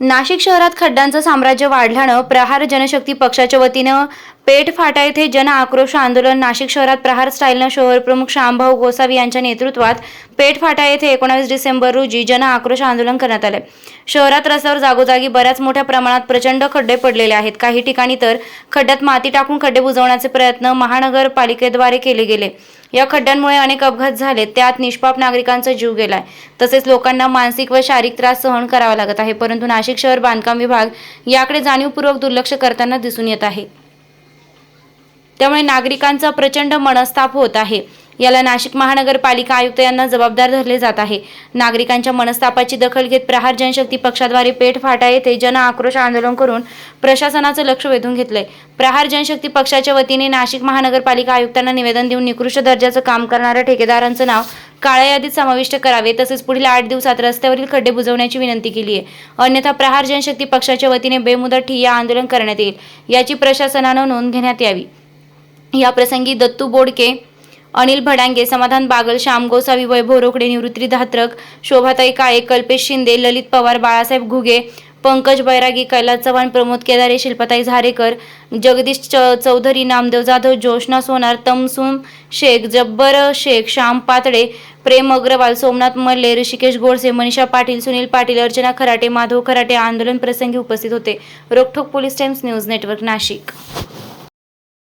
नाशिक शहरात खड्ड्यांचं साम्राज्य वाढल्यानं प्रहार जनशक्ती पक्षाच्या वतीनं पेठ फाटा येथे जन आक्रोश आंदोलन. नाशिक शहरात प्रहार स्टाईलनं शहर प्रमुख श्यामभाऊ गोसावी यांच्या नेतृत्वात पेठ फाटा येथे एकोणावीस डिसेंबर रोजी जन आक्रोश आंदोलन करण्यात आले. शहरात रस्त्यावर जागोजागी बऱ्याच मोठ्या प्रमाणात प्रचंड खड्डे पडलेले आहेत. काही ठिकाणी तर खड्ड्यात माती टाकून खड्डे बुजवण्याचे प्रयत्न महानगरपालिकेद्वारे केले गेले. या खड्ड्यांमुळे अनेक अपघात झाले. त्यात निष्पाप नागरिकांचा जीव गेलाय. तसेच लोकांना मानसिक व शारीरिक त्रास सहन करावा लागत आहे. परंतु नाशिक शहर बांधकाम विभाग याकडे जाणीवपूर्वक दुर्लक्ष करताना दिसून येत आहे. त्यामुळे नागरिकांचा प्रचंड मनस्ताप होत आहे. याला नाशिक महानगरपालिका आयुक्त यांना जबाबदार धरले जात आहे. नागरिकांच्या मनस्तापाची दखल घेत प्रहार जनशक्ती पक्षाद्वारे पेठ फाटा येथे जन आक्रोश आंदोलन करून प्रशासनाचं लक्ष वेधून घेतलंय. प्रहार जनशक्ती पक्षाच्या वतीने नाशिक महानगरपालिका आयुक्तांना निवेदन देऊन निकृष्ट दर्जाचं काम करणाऱ्या ठेकेदारांचं नाव काळ्या यादीत समाविष्ट करावे तसेच पुढील आठ दिवसात रस्त्यावरील खड्डे बुजवण्याची विनंती केली आहे. अन्यथा प्रहार जनशक्ती पक्षाच्या वतीने बेमुदत ठिय्या आंदोलन करण्यात येईल. याची प्रशासनानं नोंद घेण्यात यावी. या प्रसंगी दत्तू बोडके अनिल भडांगे समाधान बागल श्याम गोसावी वैभव रोकडे निवृत्ती धात्रक शोभाताई काळे कल्पेश शिंदे ललित पवार बाळासाहेब घुगे पंकज बैरागी कैलास चव्हाण प्रमोद केदारे शिल्पाताई झारेकर जगदीश च चौधरी नामदेव जाधव जोशना सोनार तमसुम शेख जब्बर शेख श्याम पातळे प्रेम अग्रवाल सोमनाथ मल्ले ऋषिकेश गोडसे मनीषा पाटील सुनील पाटील अर्चना खराटे माधव खराटे आंदोलन प्रसंगी उपस्थित होते. Rokthok Police Times News Network Nashik.